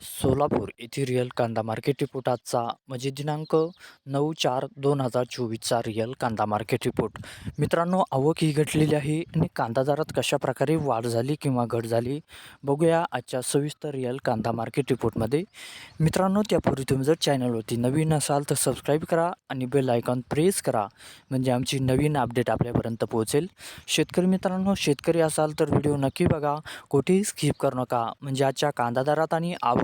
सोलापूर येथे रिअल कांदा market report आजचा म्हणजे दिनांक नऊ चार दोन हजार चोवीसचा रिअल कांदा मार्केट रिपोर्ट. मित्रांनो आवक ही घटलेली आहे आणि कांदा दरात कशा प्रकारे वाढ झाली किंवा घट झाली बघूया आजच्या सविस्तर रिअल कांदा मार्केट रिपोर्टमध्ये. मित्रांनो त्यापूर्वी तुम्ही जर चॅनलवरती नवीन असाल तर सबस्क्राईब करा आणि बेल आयकॉन प्रेस करा म्हणजे आमची नवीन अपडेट आपल्यापर्यंत पोहोचेल. शेतकरी मित्रांनो शेतकरी असाल तर व्हिडिओ नक्की बघा कुठेही स्किप करू नका म्हणजे आजच्या कांदा दरात आणि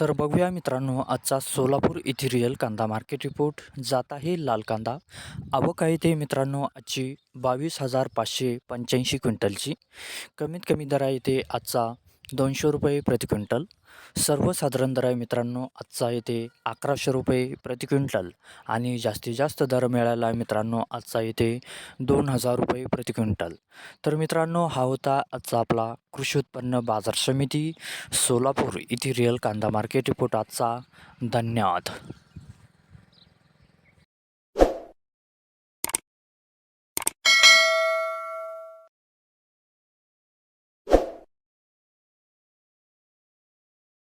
तर बघूया मित्रांनो आजचा सोलापूर इथिरियल कांदा मार्केट रिपोर्ट जात आहे लाल कांदा. आवक आहे ते मित्रांनो आजची बावीस हजार पाचशे पंच्याऐंशी क्विंटलची. कमीत कमी दर आहे ते आजचा दोनशे रुपये प्रति क्विंटल. सर्वसाधारण दर आहे मित्रांनो आजचा येते अकराशे रुपये प्रति क्विंटल आणि जास्तीत जास्त दर मिळाला आहे मित्रांनो आजचा येते दोन हजार रुपये प्रति क्विंटल. तर मित्रांनो हा होता आजचा आपला कृषी उत्पन्न बाजार समिती सोलापूर येथील रिअल कांदा मार्केट रिपोर्ट आजचा. धन्यवाद.